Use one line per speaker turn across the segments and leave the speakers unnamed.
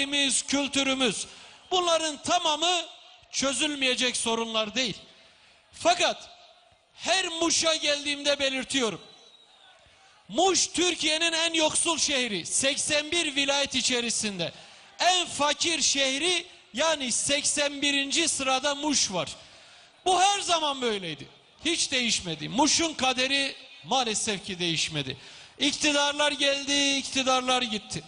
tarihimiz, kültürümüz bunların tamamı çözülmeyecek sorunlar değil. Fakat her Muş'a geldiğimde belirtiyorum. Muş Türkiye'nin en yoksul şehri. 81 vilayet içerisinde. En fakir şehri yani 81. sırada Muş var. Bu her zaman böyleydi. Hiç değişmedi. Muş'un kaderi maalesef ki değişmedi. İktidarlar geldi, iktidarlar gitti.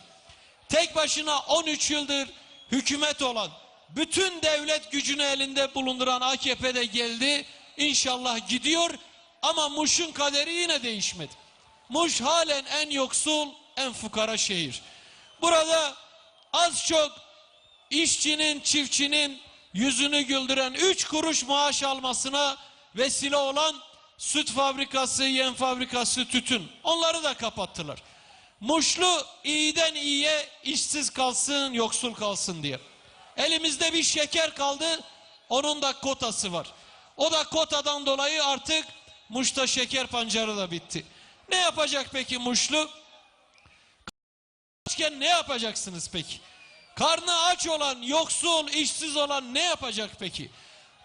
Tek başına 13 yıldır hükümet olan, bütün devlet gücünü elinde bulunduran AKP de geldi. İnşallah gidiyor ama Muş'un kaderi yine değişmedi. Muş halen en yoksul, en fukara şehir. Burada az çok işçinin, çiftçinin yüzünü güldüren 3 kuruş maaş almasına vesile olan süt fabrikası, yem fabrikası, tütün. Onları da kapattılar. Muşlu iyiden iyiye işsiz kalsın, yoksul kalsın diye. Elimizde bir şeker kaldı, onun da kotası var. O da kotadan dolayı artık Muş'ta şeker pancarı da bitti. Ne yapacak peki Muşlu? Açken ne yapacaksınız peki? Karnı aç olan, yoksul, işsiz olan ne yapacak peki?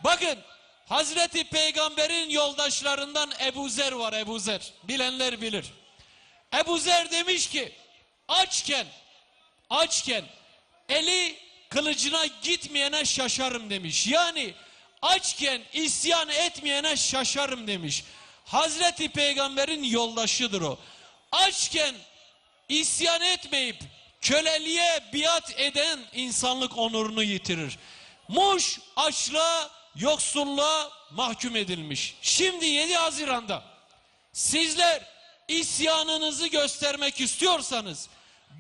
Bakın Hazreti Peygamber'in yoldaşlarından Ebu Zer var Ebu Zer. Bilenler bilir. Ebu Zer demiş ki açken, açken eli kılıcına gitmeyene şaşarım demiş. Yani açken isyan etmeyene şaşarım demiş. Hazreti Peygamber'in yoldaşıdır o. Açken isyan etmeyip köleliğe biat eden insanlık onurunu yitirir. Muş açlığa, yoksulluğa mahkum edilmiş. Şimdi 7 Haziran'da sizler isyanınızı göstermek istiyorsanız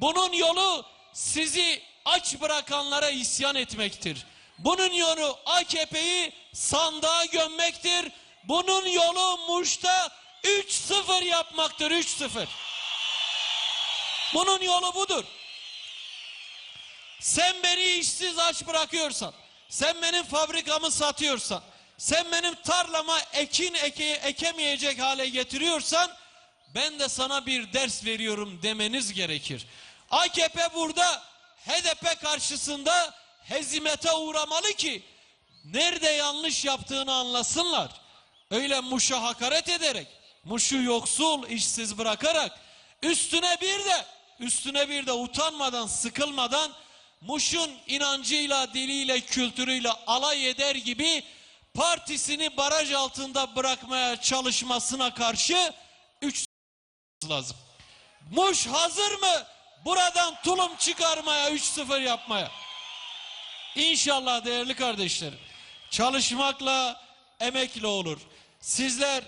bunun yolu sizi aç bırakanlara isyan etmektir. Bunun yolu AKP'yi sandığa gömmektir. Bunun yolu Muş'ta 3-0 yapmaktır 3-0. Bunun yolu budur. Sen beni işsiz aç bırakıyorsan, sen benim fabrikamı satıyorsan, sen benim tarlama ekin eke, ekemeyecek hale getiriyorsan, ben de sana bir ders veriyorum demeniz gerekir. AKP burada HDP karşısında hezimete uğramalı ki nerede yanlış yaptığını anlasınlar. Öyle Muş'a hakaret ederek, Muş'u yoksul, işsiz bırakarak üstüne bir de üstüne bir de utanmadan, sıkılmadan Muş'un inancıyla, diliyle, kültürüyle alay eder gibi partisini baraj altında bırakmaya çalışmasına karşı üç lazım. Muş hazır mı? Buradan tulum çıkarmaya, 3-0 yapmaya. İnşallah değerli kardeşlerim. Çalışmakla, emekle olur. Sizler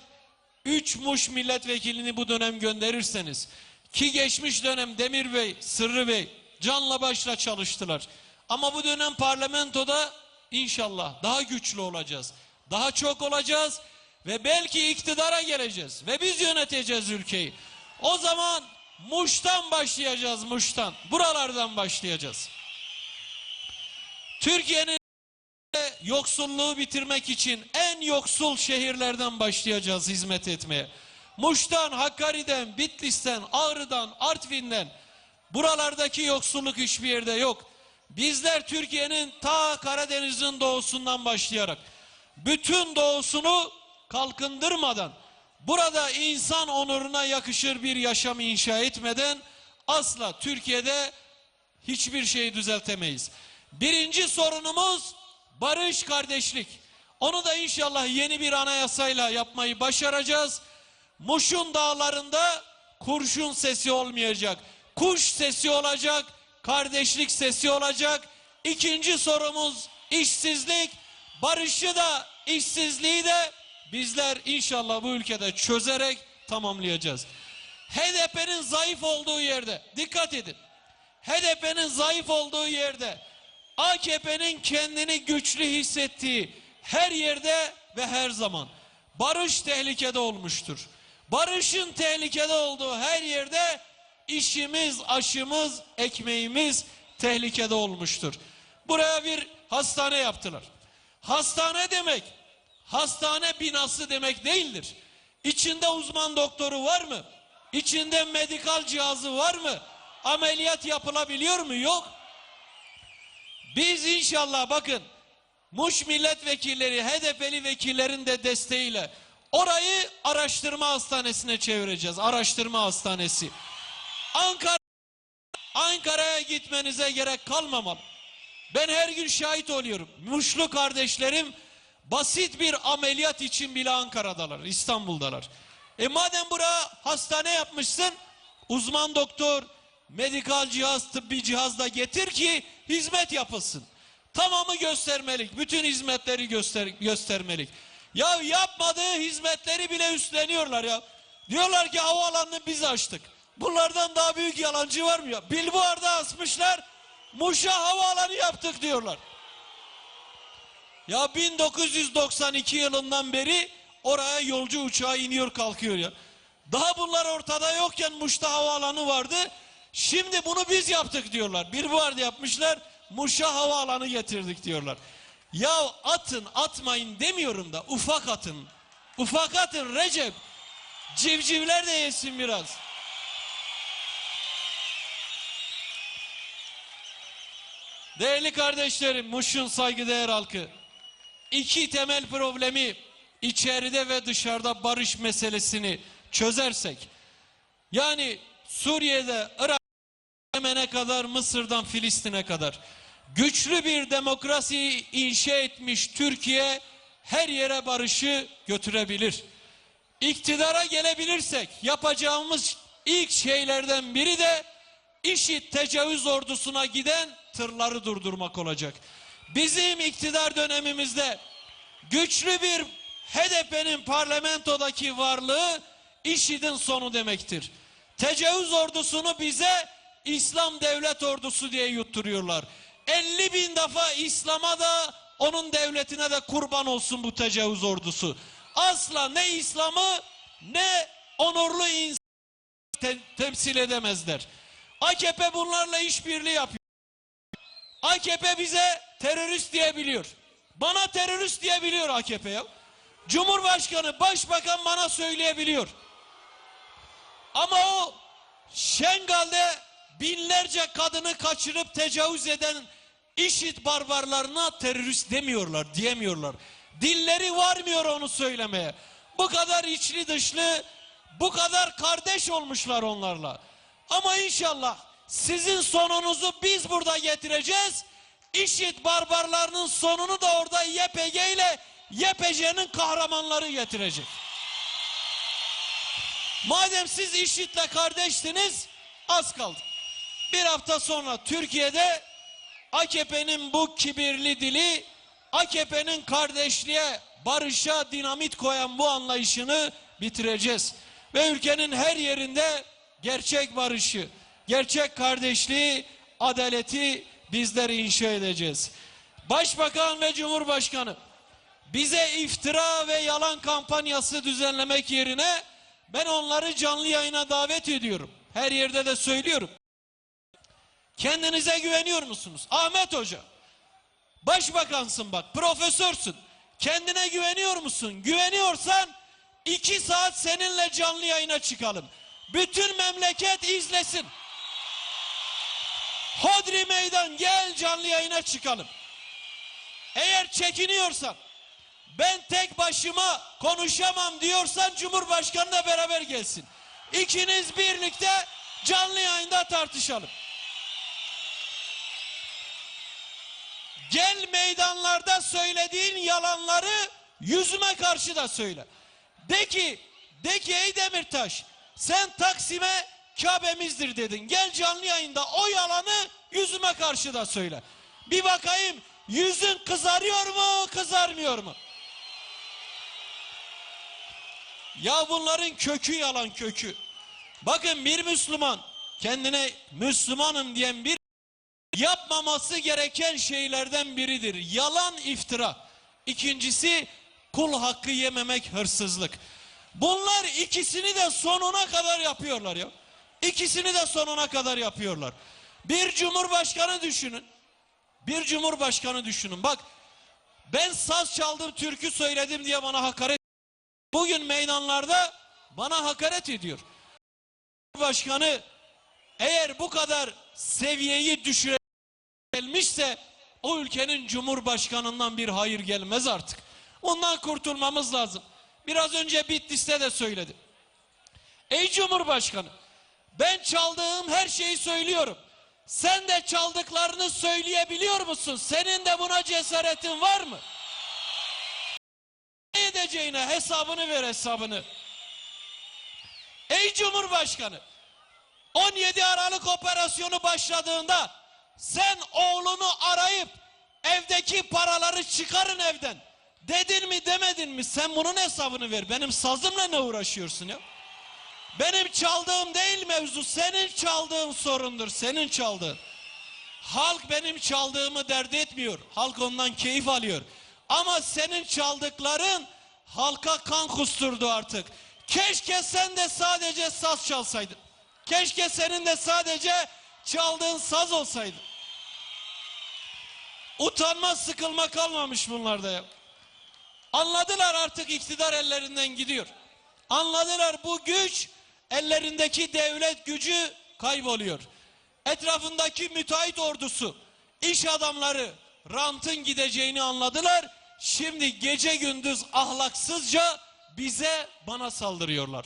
3 Muş milletvekilini bu dönem gönderirseniz ki geçmiş dönem Demir Bey, Sırrı Bey canla başla çalıştılar. Ama bu dönem parlamentoda inşallah daha güçlü olacağız. Daha çok olacağız ve belki iktidara geleceğiz ve biz yöneteceğiz ülkeyi. O zaman Muş'tan başlayacağız Muş'tan. Buralardan başlayacağız. Türkiye'nin yoksulluğu bitirmek için en yoksul şehirlerden başlayacağız hizmet etmeye. Muş'tan, Hakkari'den, Bitlis'ten, Ağrı'dan, Artvin'den buralardaki yoksulluk hiçbir yerde yok. Bizler Türkiye'nin ta Karadeniz'in doğusundan başlayarak bütün doğusunu kalkındırmadan burada insan onuruna yakışır bir yaşam inşa etmeden asla Türkiye'de hiçbir şeyi düzeltemeyiz. Birinci sorunumuz barış kardeşlik. Onu da inşallah yeni bir anayasayla yapmayı başaracağız. Muş'un dağlarında kurşun sesi olmayacak. Kuş sesi olacak, kardeşlik sesi olacak. İkinci sorumuz işsizlik. Barışı da işsizliği de bizler inşallah bu ülkede çözerek tamamlayacağız. HDP'nin zayıf olduğu yerde dikkat edin. HDP'nin zayıf olduğu yerde AKP'nin kendini güçlü hissettiği her yerde ve her zaman barış tehlikede olmuştur. Barışın tehlikede olduğu her yerde işimiz, aşımız, ekmeğimiz tehlikede olmuştur. Buraya bir hastane yaptılar. Hastane demek hastane binası demek değildir. İçinde uzman doktoru var mı? İçinde medikal cihazı var mı? Ameliyat yapılabiliyor mu? Yok. Biz inşallah bakın Muş milletvekilleri, HDP'li vekillerin de desteğiyle orayı araştırma hastanesine çevireceğiz. Araştırma hastanesi. Ankara Ankara'ya gitmenize gerek kalmamalı. Ben her gün şahit oluyorum. Muşlu kardeşlerim basit bir ameliyat için bile Ankara'dalar, İstanbul'dalar. E madem bura hastane yapmışsın, uzman doktor, medikal cihaz, tıbbi cihaz da getir ki hizmet yapılsın. Tamamı göstermelik, bütün hizmetleri göster göstermelik. Ya yapmadığı hizmetleri bile üstleniyorlar ya. Diyorlar ki havaalanını biz açtık. Bunlardan daha büyük yalancı var mı ya? Bilbuhar'da asmışlar, Muş'a havaalanı yaptık diyorlar. Ya 1992 yılından beri oraya yolcu uçağı iniyor kalkıyor ya. Daha bunlar ortada yokken Muş'ta havaalanı vardı. Şimdi bunu biz yaptık diyorlar. Bir vardı yapmışlar. Muş'a havaalanı getirdik diyorlar. Ya atın atmayın demiyorum da ufak atın. Ufak atın Recep. Civcivler de yesin biraz. Değerli kardeşlerim, Muş'un saygıdeğer halkı. İki temel problemi içeride ve dışarıda barış meselesini çözersek, yani Suriye'de, Irak, Yemen'e kadar, Mısır'dan Filistin'e kadar güçlü bir demokrasi inşa etmiş Türkiye her yere barışı götürebilir. İktidara gelebilirsek yapacağımız ilk şeylerden biri de işit tecavüz ordusuna giden tırları durdurmak olacak. Bizim iktidar dönemimizde güçlü bir HDP'nin parlamentodaki varlığı IŞİD'in sonu demektir. Tecavüz ordusunu bize İslam devlet ordusu diye yutturuyorlar. 50 bin defa İslam'a da onun devletine de kurban olsun bu tecavüz ordusu. Asla ne İslam'ı ne onurlu insan te- temsil edemezler. AKP bunlarla işbirliği yapıyor. AKP bize terörist diyebiliyor. Bana terörist diyebiliyor AKP ya. Cumhurbaşkanı, başbakan bana söyleyebiliyor. Ama o Şengal'de binlerce kadını kaçırıp tecavüz eden işit barbarlarına terörist demiyorlar, diyemiyorlar. Dilleri varmıyor onu söylemeye. Bu kadar içli dışlı, bu kadar kardeş olmuşlar onlarla. Ama inşallah sizin sonunuzu biz burada getireceğiz. İşit barbarlarının sonunu da orada YPG ile YPJ'nin kahramanları getirecek. Madem siz IŞİD'le kardeştiniz az kaldı. Bir hafta sonra Türkiye'de AKP'nin bu kibirli dili AKP'nin kardeşliğe, barışa dinamit koyan bu anlayışını bitireceğiz. Ve ülkenin her yerinde gerçek barışı, gerçek kardeşliği, adaleti bizler inşa edeceğiz. Başbakan ve Cumhurbaşkanı bize iftira ve yalan kampanyası düzenlemek yerine ben onları canlı yayına davet ediyorum. Her yerde de söylüyorum. Kendinize güveniyor musunuz? Ahmet Hoca. Başbakansın bak, profesörsün. Kendine güveniyor musun? Güveniyorsan iki saat seninle canlı yayına çıkalım. Bütün memleket izlesin. Hodri meydan gel canlı yayına çıkalım. Eğer çekiniyorsan ben tek başıma konuşamam diyorsan Cumhurbaşkanı da beraber gelsin. İkiniz birlikte canlı yayında tartışalım. Gel meydanlarda söylediğin yalanları yüzüme karşı da söyle. De ki, de ki ey Demirtaş sen Taksim'e Kabe'mizdir dedin. Gel canlı yayında o yalanı yüzüme karşı da söyle. Bir bakayım yüzün kızarıyor mu kızarmıyor mu? Ya bunların kökü yalan kökü. Bakın bir Müslüman kendine Müslümanım diyen bir yapmaması gereken şeylerden biridir. Yalan iftira. İkincisi kul hakkı yememek hırsızlık. Bunlar ikisini de sonuna kadar yapıyorlar ya. İkisini de sonuna kadar yapıyorlar. Bir cumhurbaşkanı düşünün. Bir cumhurbaşkanı düşünün. Bak ben saz çaldım, türkü söyledim diye bana hakaret Bugün meydanlarda bana hakaret ediyor. Cumhurbaşkanı eğer bu kadar seviyeyi düşürebilmişse o ülkenin cumhurbaşkanından bir hayır gelmez artık. Ondan kurtulmamız lazım. Biraz önce Bitlis'te de söyledim. Ey Cumhurbaşkanı ben çaldığım her şeyi söylüyorum. Sen de çaldıklarını söyleyebiliyor musun? Senin de buna cesaretin var mı? Ne edeceğine hesabını ver hesabını. Ey Cumhurbaşkanı 17 Aralık operasyonu başladığında sen oğlunu arayıp evdeki paraları çıkarın evden. Dedin mi demedin mi? Sen bunun hesabını ver. Benim sazımla ne uğraşıyorsun ya? Benim çaldığım değil mevzu. Senin çaldığın sorundur. Senin çaldığın. Halk benim çaldığımı dert etmiyor. Halk ondan keyif alıyor. Ama senin çaldıkların halka kan kusturdu artık. Keşke sen de sadece saz çalsaydın. Keşke senin de sadece çaldığın saz olsaydı. Utanma sıkılma kalmamış bunlarda ya. Anladılar artık iktidar ellerinden gidiyor. Anladılar bu güç ellerindeki devlet gücü kayboluyor. Etrafındaki müteahhit ordusu, iş adamları rantın gideceğini anladılar. Şimdi gece gündüz ahlaksızca bize bana saldırıyorlar.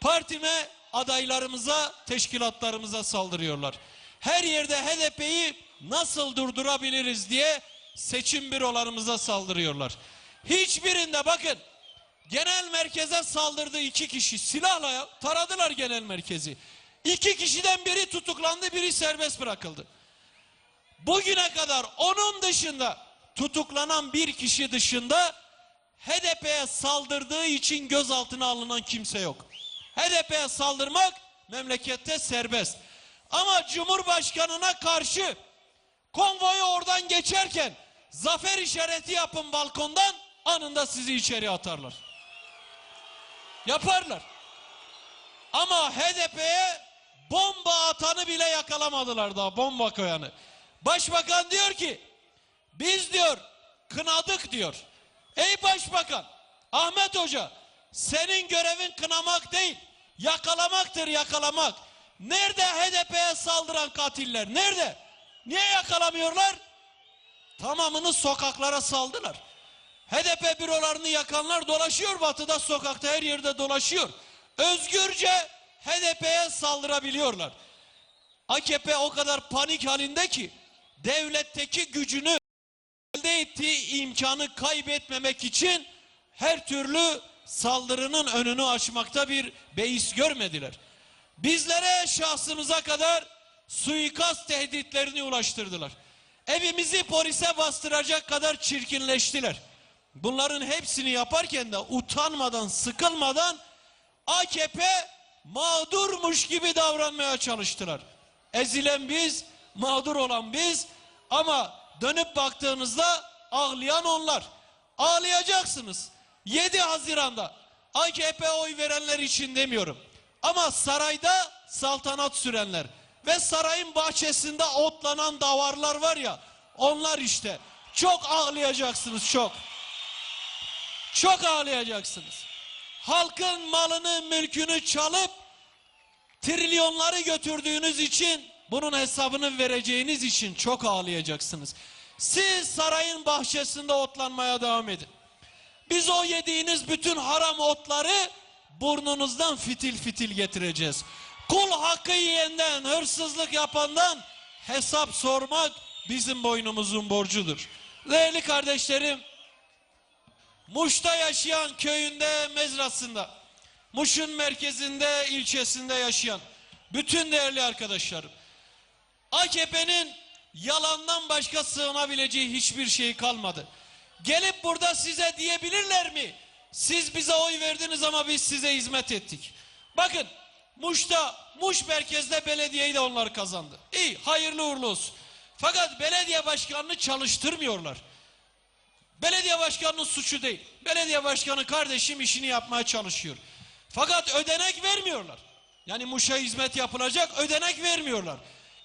Partime, adaylarımıza, teşkilatlarımıza saldırıyorlar. Her yerde HDP'yi nasıl durdurabiliriz diye seçim bürolarımıza saldırıyorlar. Hiçbirinde bakın genel merkeze saldırdı iki kişi silahla taradılar genel merkezi. İki kişiden biri tutuklandı, biri serbest bırakıldı. Bugüne kadar onun dışında tutuklanan bir kişi dışında HDP'ye saldırdığı için gözaltına alınan kimse yok. HDP'ye saldırmak memlekette serbest. Ama Cumhurbaşkanına karşı konvoyu oradan geçerken zafer işareti yapın balkondan anında sizi içeri atarlar. Yaparlar. Ama HDP'ye bomba atanı bile yakalamadılar daha bomba koyanı. Başbakan diyor ki biz diyor kınadık diyor. Ey başbakan Ahmet Hoca senin görevin kınamak değil yakalamaktır yakalamak. Nerede HDP'ye saldıran katiller nerede? Niye yakalamıyorlar? Tamamını sokaklara saldılar. HDP bürolarını yakanlar dolaşıyor batıda sokakta her yerde dolaşıyor. Özgürce HDP'ye saldırabiliyorlar. AKP o kadar panik halinde ki devletteki gücünü elde ettiği imkanı kaybetmemek için her türlü saldırının önünü açmakta bir beis görmediler. Bizlere şahsımıza kadar suikast tehditlerini ulaştırdılar. Evimizi polise bastıracak kadar çirkinleştiler. Bunların hepsini yaparken de utanmadan, sıkılmadan AKP mağdurmuş gibi davranmaya çalıştılar. Ezilen biz, mağdur olan biz ama dönüp baktığınızda ağlayan onlar. Ağlayacaksınız. 7 Haziran'da AKP oy verenler için demiyorum. Ama sarayda saltanat sürenler ve sarayın bahçesinde otlanan davarlar var ya onlar işte. Çok ağlayacaksınız çok. Çok ağlayacaksınız. Halkın malını, mülkünü çalıp trilyonları götürdüğünüz için bunun hesabını vereceğiniz için çok ağlayacaksınız. Siz sarayın bahçesinde otlanmaya devam edin. Biz o yediğiniz bütün haram otları burnunuzdan fitil fitil getireceğiz. Kul hakkı yiyenden, hırsızlık yapandan hesap sormak bizim boynumuzun borcudur. Değerli kardeşlerim, Muş'ta yaşayan köyünde, mezrasında, Muş'un merkezinde, ilçesinde yaşayan bütün değerli arkadaşlarım, AKP'nin yalandan başka sığınabileceği hiçbir şey kalmadı. Gelip burada size diyebilirler mi? Siz bize oy verdiniz ama biz size hizmet ettik. Bakın Muş'ta, Muş merkezde belediyeyi de onlar kazandı. İyi, hayırlı uğurlu olsun. Fakat belediye başkanını çalıştırmıyorlar. Belediye başkanının suçu değil. Belediye başkanı kardeşim işini yapmaya çalışıyor. Fakat ödenek vermiyorlar. Yani Muş'a hizmet yapılacak ödenek vermiyorlar.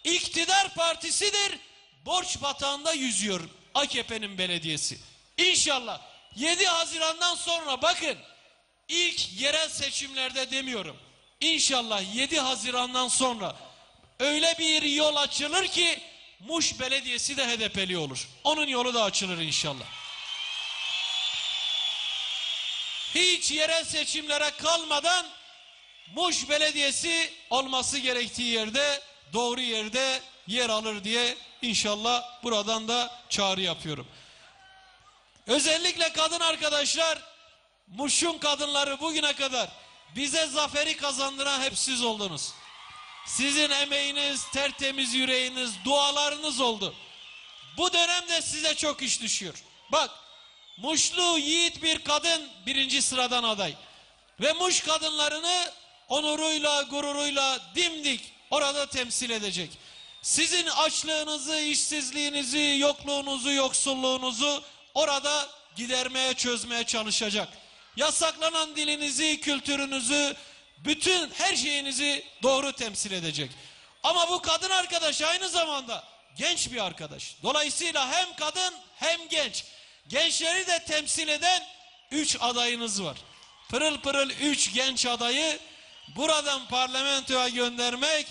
İktidar partisidir. Borç batağında yüzüyor AKP'nin belediyesi. İnşallah 7 Haziran'dan sonra bakın ilk yerel seçimlerde demiyorum. İnşallah 7 Haziran'dan sonra öyle bir yol açılır ki Muş Belediyesi de HDP'li olur. Onun yolu da açılır inşallah. Hiç yerel seçimlere kalmadan Muş Belediyesi olması gerektiği yerde, doğru yerde yer alır diye inşallah buradan da çağrı yapıyorum. Özellikle kadın arkadaşlar, Muş'un kadınları bugüne kadar bize zaferi kazandıran hep siz oldunuz. Sizin emeğiniz, tertemiz yüreğiniz, dualarınız oldu. Bu dönemde size çok iş düşüyor. Bak, Muşlu yiğit bir kadın birinci sıradan aday. Ve Muş kadınlarını onuruyla, gururuyla dimdik orada temsil edecek. Sizin açlığınızı, işsizliğinizi, yokluğunuzu, yoksulluğunuzu orada gidermeye, çözmeye çalışacak. Yasaklanan dilinizi, kültürünüzü, bütün her şeyinizi doğru temsil edecek. Ama bu kadın arkadaş aynı zamanda genç bir arkadaş. Dolayısıyla hem kadın hem genç. Gençleri de temsil eden üç adayınız var. Pırıl pırıl üç genç adayı buradan parlamentoya göndermek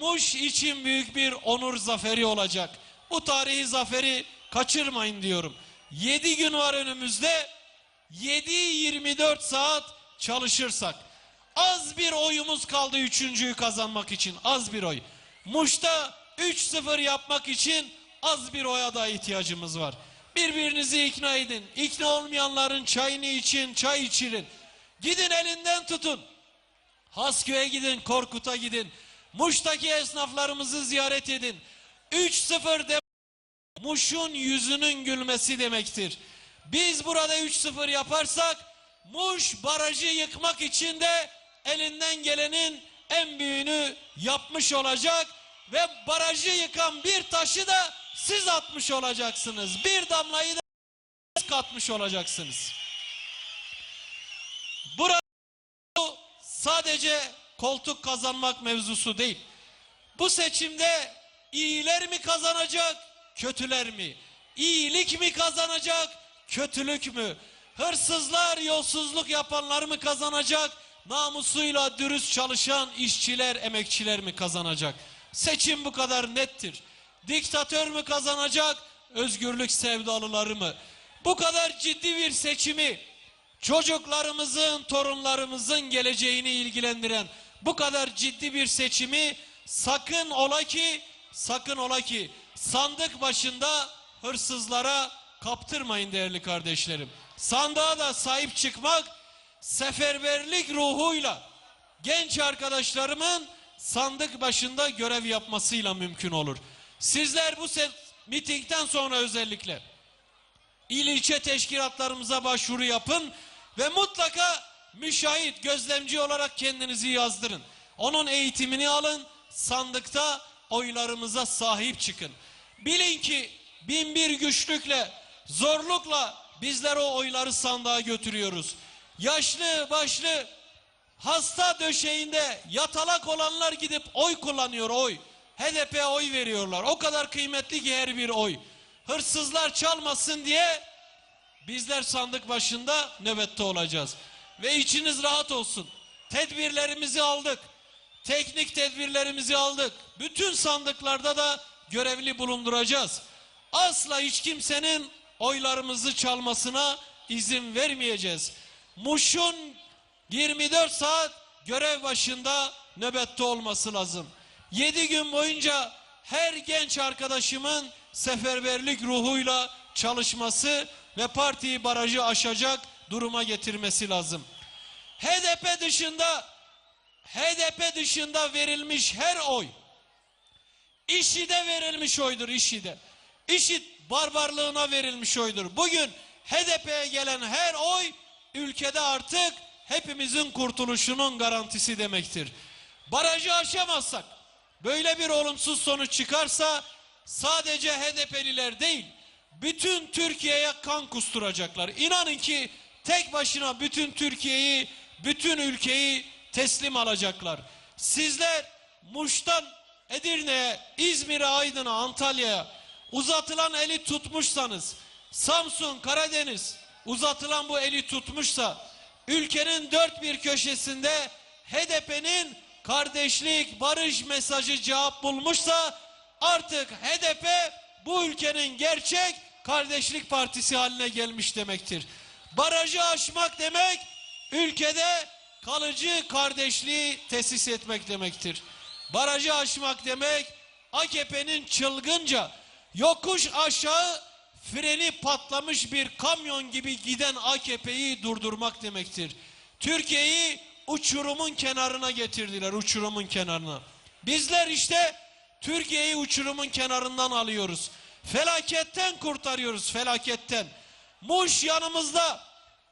Muş için büyük bir onur zaferi olacak. Bu tarihi zaferi kaçırmayın diyorum. 7 gün var önümüzde. 7-24 saat çalışırsak az bir oyumuz kaldı üçüncüyü kazanmak için az bir oy. Muş'ta 3-0 yapmak için az bir oya da ihtiyacımız var. Birbirinizi ikna edin. İkna olmayanların çayını için, çay içirin. Gidin elinden tutun. Hasköy'e gidin, Korkut'a gidin. Muş'taki esnaflarımızı ziyaret edin. 3-0 de Muş'un yüzünün gülmesi demektir. Biz burada 3-0 yaparsak Muş barajı yıkmak için de elinden gelenin en büyüğünü yapmış olacak ve barajı yıkan bir taşı da siz atmış olacaksınız. Bir damlayı da katmış olacaksınız. Burada bu sadece koltuk kazanmak mevzusu değil. Bu seçimde iyiler mi kazanacak, kötüler mi? İyilik mi kazanacak, kötülük mü? Hırsızlar, yolsuzluk yapanlar mı kazanacak? Namusuyla dürüst çalışan işçiler, emekçiler mi kazanacak? Seçim bu kadar nettir. Diktatör mü kazanacak, özgürlük sevdalıları mı? Bu kadar ciddi bir seçimi çocuklarımızın, torunlarımızın geleceğini ilgilendiren bu kadar ciddi bir seçimi sakın ola ki, sakın ola ki sandık başında hırsızlara kaptırmayın değerli kardeşlerim. Sandığa da sahip çıkmak seferberlik ruhuyla genç arkadaşlarımın sandık başında görev yapmasıyla mümkün olur. Sizler bu mitingden sonra özellikle il ilçe teşkilatlarımıza başvuru yapın ve mutlaka müşahit, gözlemci olarak kendinizi yazdırın. Onun eğitimini alın, sandıkta oylarımıza sahip çıkın. Bilin ki bin bir güçlükle, zorlukla bizler o oyları sandığa götürüyoruz. Yaşlı başlı hasta döşeğinde yatalak olanlar gidip oy kullanıyor oy. HDP'ye oy veriyorlar. O kadar kıymetli ki her bir oy. Hırsızlar çalmasın diye bizler sandık başında nöbette olacağız. Ve içiniz rahat olsun. Tedbirlerimizi aldık. Teknik tedbirlerimizi aldık. Bütün sandıklarda da görevli bulunduracağız. Asla hiç kimsenin oylarımızı çalmasına izin vermeyeceğiz. Muş'un 24 saat görev başında nöbette olması lazım. 7 gün boyunca her genç arkadaşımın seferberlik ruhuyla çalışması ve partiyi barajı aşacak duruma getirmesi lazım. HDP dışında HDP dışında verilmiş her oy İşide verilmiş oydur işide. İşit barbarlığına verilmiş oydur. Bugün HDP'ye gelen her oy ülkede artık hepimizin kurtuluşunun garantisi demektir. Barajı aşamazsak böyle bir olumsuz sonuç çıkarsa sadece HDP'liler değil bütün Türkiye'ye kan kusturacaklar. İnanın ki tek başına bütün Türkiye'yi, bütün ülkeyi teslim alacaklar. Sizler Muş'tan Edirne'ye, İzmir'e, Aydın'a, Antalya'ya uzatılan eli tutmuşsanız, Samsun, Karadeniz uzatılan bu eli tutmuşsa, ülkenin dört bir köşesinde HDP'nin kardeşlik, barış mesajı cevap bulmuşsa, artık HDP bu ülkenin gerçek kardeşlik partisi haline gelmiş demektir. Barajı aşmak demek ülkede kalıcı kardeşliği tesis etmek demektir. Barajı aşmak demek AKP'nin çılgınca yokuş aşağı freni patlamış bir kamyon gibi giden AKP'yi durdurmak demektir. Türkiye'yi uçurumun kenarına getirdiler, uçurumun kenarına. Bizler işte Türkiye'yi uçurumun kenarından alıyoruz. Felaketten kurtarıyoruz, felaketten. Muş yanımızda,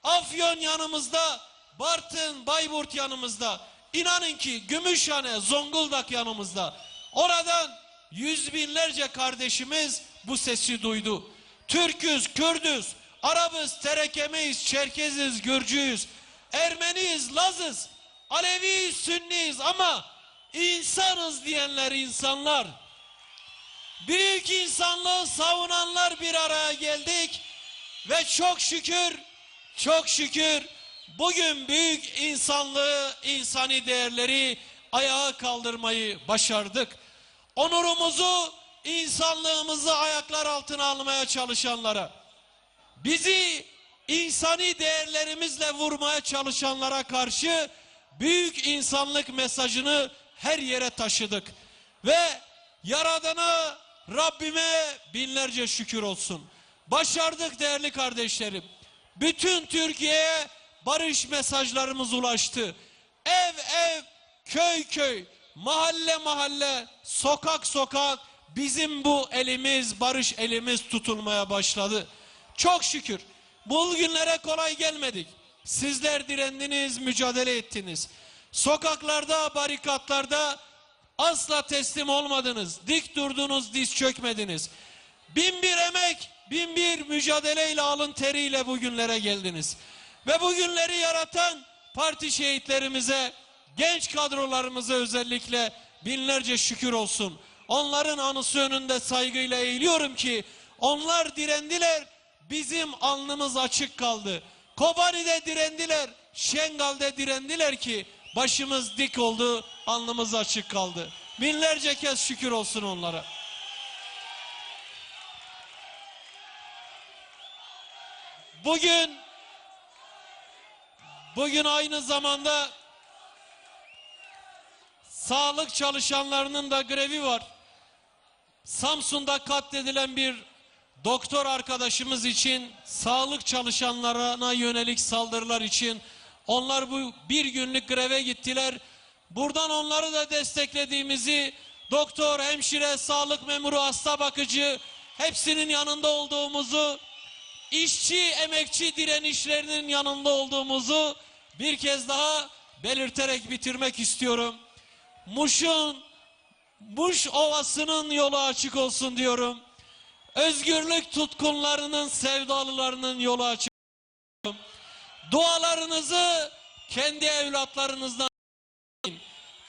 Afyon yanımızda, Bartın, Bayburt yanımızda. İnanın ki Gümüşhane, Zonguldak yanımızda. Oradan yüz binlerce kardeşimiz bu sesi duydu. Türküz, Kürdüz, Arabız, Terekemiyiz, Çerkeziz, Gürcüyüz, Ermeniyiz, Lazız, Aleviyiz, Sünniyiz ama insanız diyenler insanlar. Büyük insanlığı savunanlar bir araya geldik ve çok şükür, çok şükür bugün büyük insanlığı, insani değerleri ayağa kaldırmayı başardık. Onurumuzu, insanlığımızı ayaklar altına almaya çalışanlara, bizi insani değerlerimizle vurmaya çalışanlara karşı büyük insanlık mesajını her yere taşıdık. Ve Yaradan'a, Rabbime binlerce şükür olsun. Başardık değerli kardeşlerim. Bütün Türkiye'ye barış mesajlarımız ulaştı. Ev ev, köy köy, mahalle mahalle, sokak sokak bizim bu elimiz, barış elimiz tutulmaya başladı. Çok şükür. Bu günlere kolay gelmedik. Sizler direndiniz, mücadele ettiniz. Sokaklarda, barikatlarda asla teslim olmadınız. Dik durdunuz, diz çökmediniz. Bin bir emek, bin bir mücadeleyle alın teriyle bugünlere geldiniz. Ve bugünleri yaratan parti şehitlerimize, genç kadrolarımıza özellikle binlerce şükür olsun. Onların anısı önünde saygıyla eğiliyorum ki onlar direndiler, bizim alnımız açık kaldı. Kobani'de direndiler, Şengal'de direndiler ki başımız dik oldu, alnımız açık kaldı. Binlerce kez şükür olsun onlara. Bugün bugün aynı zamanda sağlık çalışanlarının da grevi var. Samsun'da katledilen bir doktor arkadaşımız için sağlık çalışanlarına yönelik saldırılar için onlar bu bir günlük greve gittiler. Buradan onları da desteklediğimizi doktor, hemşire, sağlık memuru, hasta bakıcı hepsinin yanında olduğumuzu işçi, emekçi direnişlerinin yanında olduğumuzu bir kez daha belirterek bitirmek istiyorum. Muş'un, Muş Ovası'nın yolu açık olsun diyorum. Özgürlük tutkunlarının, sevdalılarının yolu açık. olsun. Dualarınızı kendi evlatlarınızdan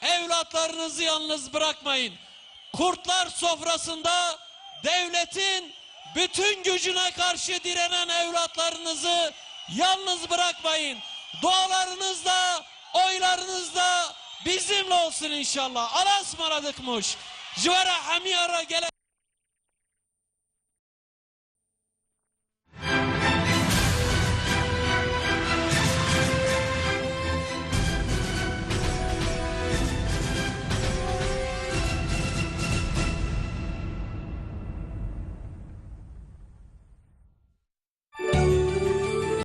evlatlarınızı yalnız bırakmayın. Kurtlar sofrasında devletin bütün gücüne karşı direnen evlatlarınızı yalnız bırakmayın. Dualarınızla, oylarınızla bizimle olsun inşallah. Alas maradıkmış. Civara hamiyara gele